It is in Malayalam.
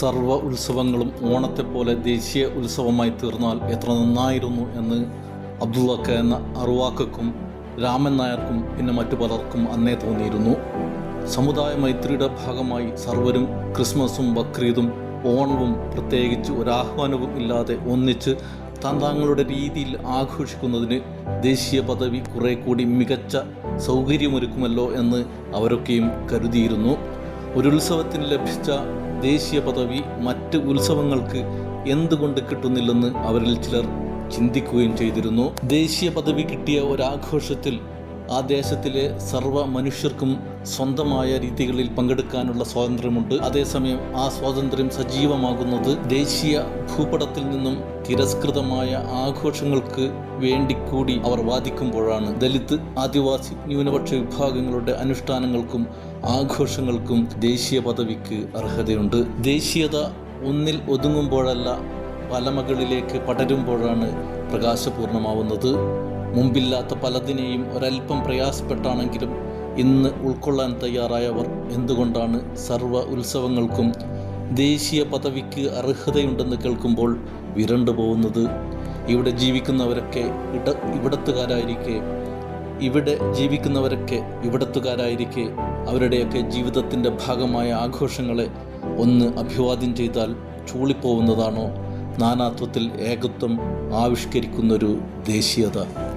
സർവ ഉത്സവങ്ങളും ഓണത്തെപ്പോലെ ദേശീയ ഉത്സവമായി തീർന്നാൽ എത്ര നന്നായിരുന്നു എന്ന് അബ്ദുള്ളക്ക എന്ന അറുവാക്കും രാമൻ നായർക്കും പിന്നെ മറ്റു പലർക്കും അന്നേ തോന്നിയിരുന്നു. സമുദായ മൈത്രിയുടെ ഭാഗമായി സർവരും ക്രിസ്മസും ബക്രീദും ഓണവും പ്രത്യേകിച്ച് ഒരാഹ്വാനവും ഇല്ലാതെ ഒന്നിച്ച് താന്താങ്ങളുടെ രീതിയിൽ ആഘോഷിക്കുന്നതിന് ദേശീയ പദവി കുറെ കൂടി മികച്ച സൗകര്യമൊരുക്കുമല്ലോ എന്ന് അവരൊക്കെയും കരുതിയിരുന്നു. ഒരു ഉത്സവത്തിന് ലഭിച്ച ദേശീയ പദവി മറ്റ് ഉത്സവങ്ങൾക്ക് എന്തുകൊണ്ട് കിട്ടുന്നില്ലെന്ന് അവരിൽ ചിലർ ചിന്തിക്കുകയും ചെയ്തിരുന്നു. ദേശീയ പദവി കിട്ടിയ ഒരാഘോഷത്തിൽ ആ ദേശത്തിലെ സർവ മനുഷ്യർക്കും സ്വന്തമായ രീതികളിൽ പങ്കെടുക്കാനുള്ള സ്വാതന്ത്ര്യമുണ്ട്. അതേസമയം ആ സ്വാതന്ത്ര്യം സജീവമാകുന്നത് ദേശീയ ഭൂപടത്തിൽ നിന്നും തിരസ്കൃതമായ ആഘോഷങ്ങൾക്ക് വേണ്ടി കൂടി അവർ വാദിക്കുമ്പോഴാണ്. ദലിത് ആദിവാസി ന്യൂനപക്ഷ വിഭാഗങ്ങളുടെ അനുഷ്ഠാനങ്ങൾക്കും ആഘോഷങ്ങൾക്കും ദേശീയ പദവിക്ക് അർഹതയുണ്ട്. ദേശീയത ഒന്നിൽ ഒതുങ്ങുമ്പോഴല്ല പലമകളിലേക്ക് പടരുമ്പോഴാണ് പ്രകാശപൂർണമാവുന്നത്. മുമ്പില്ലാത്ത പലതിനെയും ഒരല്പം പ്രയാസപ്പെട്ടാണെങ്കിലും ഇന്ന് ഉൾക്കൊള്ളാൻ തയ്യാറായവർ എന്തുകൊണ്ടാണ് സർവ ഉത്സവങ്ങൾക്കും ദേശീയ പദവിക്ക് അർഹതയുണ്ടെന്ന് കേൾക്കുമ്പോൾ വിരണ്ടു പോകുന്നത്? ഇവിടെ ജീവിക്കുന്നവരൊക്കെ ഇട ഇവിടത്തുകാരായിരിക്കെ. ഇവിടെ ജീവിക്കുന്നവരൊക്കെ ഇവിടത്തുകാരായിരിക്കെ. അവരുടെയൊക്കെ ജീവിതത്തിന്റെ ഭാഗമായ ആഘോഷങ്ങളെ ഒന്ന് അഭിവാദ്യം ചെയ്താൽ ചൂളിപ്പോവുന്നതാണോ? നാനാത്വത്തിൽ ഏകത്വം ആവിഷ്കരിക്കുന്നൊരു ദേശീയത.